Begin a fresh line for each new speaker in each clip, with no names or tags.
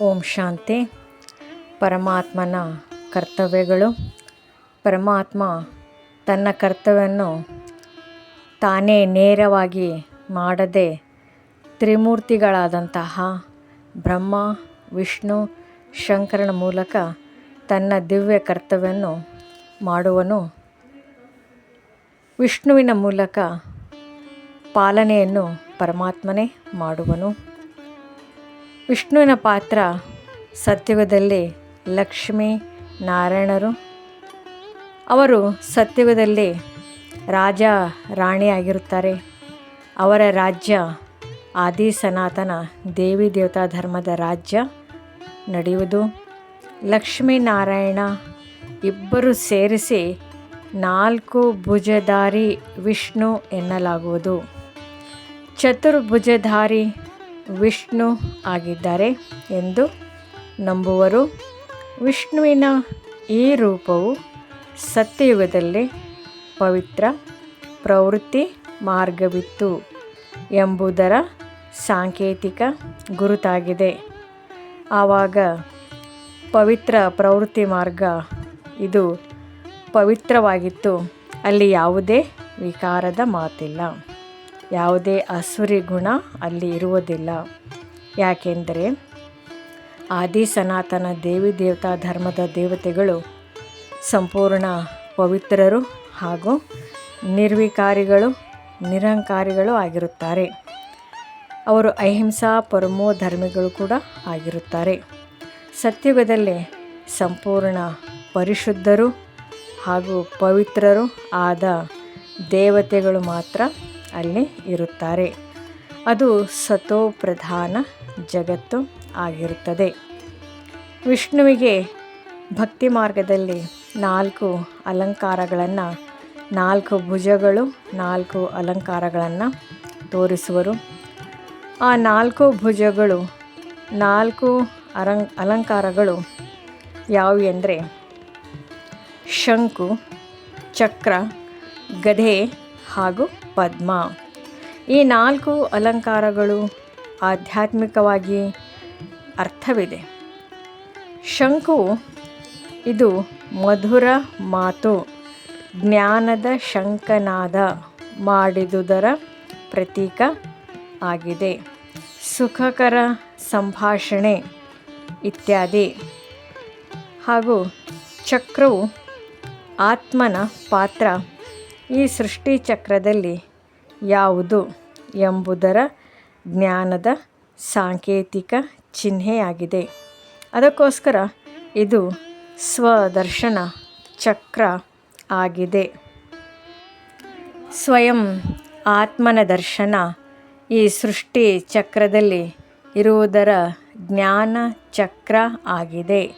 ಓಂ ಶಾಂತಿ. ಪರಮಾತ್ಮನ ಕರ್ತವ್ಯಗಳು. ಪರಮಾತ್ಮ ತನ್ನ ಕರ್ತವ್ಯವನ್ನು ತಾನೇ ನೇರವಾಗಿ ಮಾಡದೆ ತ್ರಿಮೂರ್ತಿಗಳಾದಂತಹ ಬ್ರಹ್ಮ, ವಿಷ್ಣು, ಶಂಕರನ ಮೂಲಕ ತನ್ನ ದಿವ್ಯ ಕರ್ತವ್ಯವನ್ನು ಮಾಡುವನು. ವಿಷ್ಣುವಿನ ಮೂಲಕ ಪಾಲನೆಯನ್ನು ಪರಮಾತ್ಮನೇ ಮಾಡುವನು. ವಿಷ್ಣುವಿನ ಪಾತ್ರ ಸತ್ಯುಗದಲ್ಲಿ ಲಕ್ಷ್ಮೀ ನಾರಾಯಣರು. ಅವರು ಸತ್ಯುಗದಲ್ಲಿ ರಾಜ ರಾಣಿಯಾಗಿರುತ್ತಾರೆ. ಅವರ ರಾಜ್ಯ ಆದಿ ಸನಾತನ ದೇವಿ ದೇವತಾ ಧರ್ಮದ ರಾಜ್ಯ ನಡೆಯುವುದು. ಲಕ್ಷ್ಮೀನಾರಾಯಣ ಇಬ್ಬರು ಸೇರಿಸಿ ನಾಲ್ಕು ಭುಜಧಾರಿ ವಿಷ್ಣು ಎನ್ನಲಾಗುವುದು. ಚತುರ್ಭುಜಧಾರಿ ವಿಷ್ಣು ಆಗಿದ್ದಾರೆ ಎಂದು ನಂಬುವರು. ವಿಷ್ಣುವಿನ ಈ ರೂಪವು ಸತ್ಯಯುಗದಲ್ಲಿ ಪವಿತ್ರ ಪ್ರವೃತ್ತಿ ಮಾರ್ಗವಿತ್ತು ಎಂಬುದರ ಸಾಂಕೇತಿಕ ಗುರುತಾಗಿದೆ. ಆವಾಗ ಪವಿತ್ರ ಪ್ರವೃತ್ತಿ ಮಾರ್ಗ ಇದು ಪವಿತ್ರವಾಗಿತ್ತು. ಅಲ್ಲಿ ಯಾವುದೇ ವಿಕಾರದ ಮಾತಿಲ್ಲ. ಯಾವುದೇ ಅಸುರಿ ಗುಣ ಅಲ್ಲಿ ಇರುವುದಿಲ್ಲ. ಯಾಕೆಂದರೆ ಆದಿ ಸನಾತನ ದೇವಿ ದೇವತಾ ಧರ್ಮದ ದೇವತೆಗಳು ಸಂಪೂರ್ಣ ಪವಿತ್ರರು ಹಾಗೂ ನಿರ್ವಿಕಾರಿಗಳು, ನಿರಂಕಾರಿಗಳು ಆಗಿರುತ್ತಾರೆ. ಅವರು ಅಹಿಂಸಾ ಪರಮೋ ಧರ್ಮಿಗಳು ಕೂಡ ಆಗಿರುತ್ತಾರೆ. ಸತ್ಯುಗದಲ್ಲಿ ಸಂಪೂರ್ಣ ಪರಿಶುದ್ಧರು ಹಾಗೂ ಪವಿತ್ರರು ಆದ ದೇವತೆಗಳು ಮಾತ್ರ ಅಲ್ಲಿ ಇರುತ್ತಾರೆ. ಅದು ಸತೋ ಪ್ರಧಾನ ಜಗತ್ತು ಆಗಿರುತ್ತದೆ. ವಿಷ್ಣುವಿಗೆ ಭಕ್ತಿ ಮಾರ್ಗದಲ್ಲಿ ನಾಲ್ಕು ಅಲಂಕಾರಗಳನ್ನು, ನಾಲ್ಕು ಭುಜಗಳು, ನಾಲ್ಕು ಅಲಂಕಾರಗಳನ್ನು ತೋರಿಸುವರು. ಆ ನಾಲ್ಕು ಭುಜಗಳು, ನಾಲ್ಕು ಅಲಂಕಾರಗಳು ಯಾವುವು ಎಂದರೆ ಶಂಕು, ಚಕ್ರ ಗದೆ ಹಾಗೂ ಪದ್ಮ. ಈ ನಾಲ್ಕು ಅಲಂಕಾರಗಳು ಆಧ್ಯಾತ್ಮಿಕವಾಗಿ ಅರ್ಥವಿದೆ. ಶಂಕು, ಇದು ಮಧುರ ಮಾತು. ಜ್ಞಾನದ ಶಂಕನಾದ ಮಾಡಿದುದರ ಪ್ರತೀಕ ಆಗಿದೆ. ಸುಖಕರ ಸಂಭಾಷಣೆ ಇತ್ಯಾದಿ. ಹಾಗೂ ಚಕ್ರವು ಆತ್ಮನ ಪಾತ್ರ ಈ ಸೃಷ್ಟಿ ಚಕ್ರದಲ್ಲಿ ಯಾವುದು ಎಂಬುದರ ಜ್ಞಾನದ ಸಾಂಕೇತಿಕ ಚಿಹ್ನೆಯಾಗಿದೆ. ಅದಕ್ಕೋಸ್ಕರ ಇದು ಸ್ವದರ್ಶನ ಚಕ್ರ ಆಗಿದೆ. ಸ್ವಯಂ ಆತ್ಮನ ದರ್ಶನ ಈ ಸೃಷ್ಟಿ ಚಕ್ರದಲ್ಲಿ ಇರುವುದರ ಜ್ಞಾನ ಚಕ್ರ ಆಗಿದೆ.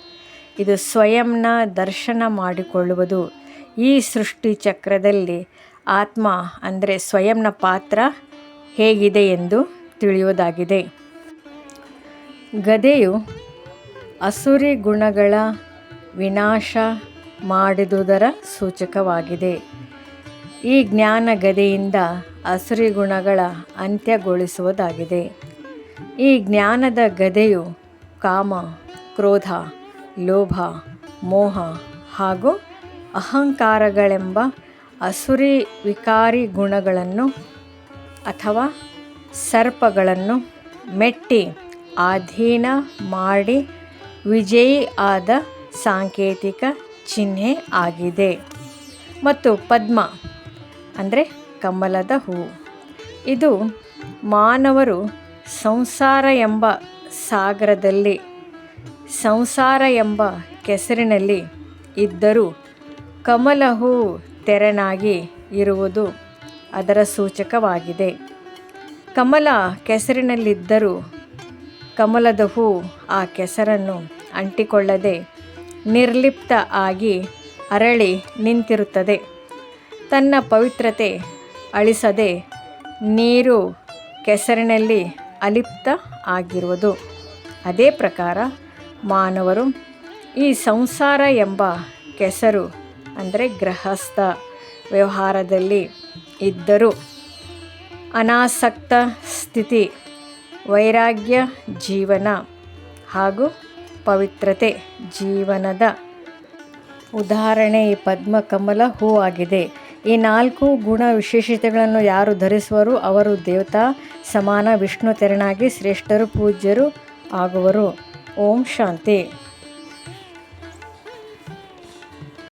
ಇದು ಸ್ವಯಂನ ದರ್ಶನ ಮಾಡಿಕೊಳ್ಳುವುದು. ಈ ಸೃಷ್ಟಿ ಚಕ್ರದಲ್ಲಿ ಆತ್ಮ ಅಂದರೆ ಸ್ವಯಂನ ಪಾತ್ರ ಹೇಗಿದೆ ಎಂದು ತಿಳಿಯುವುದಾಗಿದೆ. ಗದೆಯು ಅಸುರಿ ಗುಣಗಳ ವಿನಾಶ ಮಾಡಿದುದರ ಸೂಚಕವಾಗಿದೆ. ಈ ಜ್ಞಾನ ಗದೆಯಿಂದ ಅಸುರಿ ಗುಣಗಳ ಅಂತ್ಯಗೊಳಿಸುವುದಾಗಿದೆ. ಈ ಜ್ಞಾನದ ಗದೆಯು ಕಾಮ, ಕ್ರೋಧ, ಲೋಭ, ಮೋಹ ಹಾಗೂ ಅಹಂಕಾರಗಳೆಂಬ ಅಸುರಿ ವಿಕಾರಿ ಗುಣಗಳನ್ನು ಅಥವಾ ಸರ್ಪಗಳನ್ನು ಮೆಟ್ಟಿ ಅಧೀನ ಮಾಡಿ ವಿಜಯಿ ಆದ ಸಾಂಕೇತಿಕ ಚಿಹ್ನೆ ಆಗಿದೆ. ಮತ್ತು ಪದ್ಮ, ಅಂದರೆ ಕಮಲದ ಹೂವು ಇದು ಮಾನವರು ಸಂಸಾರ ಎಂಬ ಸಾಗರದಲ್ಲಿ, ಸಂಸಾರ ಎಂಬ ಕೆಸರಿನಲ್ಲಿ ಇದ್ದರೂ ಕಮಲ ಹೂ ತೆರನಾಗಿ ಇರುವುದು ಅದರ ಸೂಚಕವಾಗಿದೆ. ಕಮಲ ಕೆಸರಿನಲ್ಲಿದ್ದರೂ ಕಮಲದ ಹೂ ಆ ಕೆಸರನ್ನು ಅಂಟಿಕೊಳ್ಳದೆ ನಿರ್ಲಿಪ್ತ ಆಗಿ ಅರಳಿ ನಿಂತಿರುತ್ತದೆ. ತನ್ನ ಪವಿತ್ರತೆ ಅಳಿಸದೆ ನೀರು ಕೆಸರಿನಲ್ಲಿ ಅಲಿಪ್ತ ಆಗಿರುವುದು. ಅದೇ ಪ್ರಕಾರ ಮಾನವರು ಈ ಸಂಸಾರ ಎಂಬ ಕೆಸರು ಅಂದರೆ ಗೃಹಸ್ಥ ವ್ಯವಹಾರದಲ್ಲಿ ಇದ್ದರೂ ಅನಾಸಕ್ತ ಸ್ಥಿತಿ, ವೈರಾಗ್ಯ ಜೀವನ ಹಾಗೂ ಪವಿತ್ರತೆ ಜೀವನದ ಉದಾಹರಣೆ ಈ ಪದ್ಮಕಮಲ ಹೂ ಆಗಿದೆ. ಈ ನಾಲ್ಕು ಗುಣ ವಿಶೇಷತೆಗಳನ್ನು ಯಾರು ಧರಿಸುವರು? ಅವರು ದೇವತಾ, ಸಮಾನ, ವಿಷ್ಣು, ತೆರನಾಗಿ ಶ್ರೇಷ್ಠರು, ಪೂಜ್ಯರು ಆಗುವರು. ಓಂ ಶಾಂತಿ.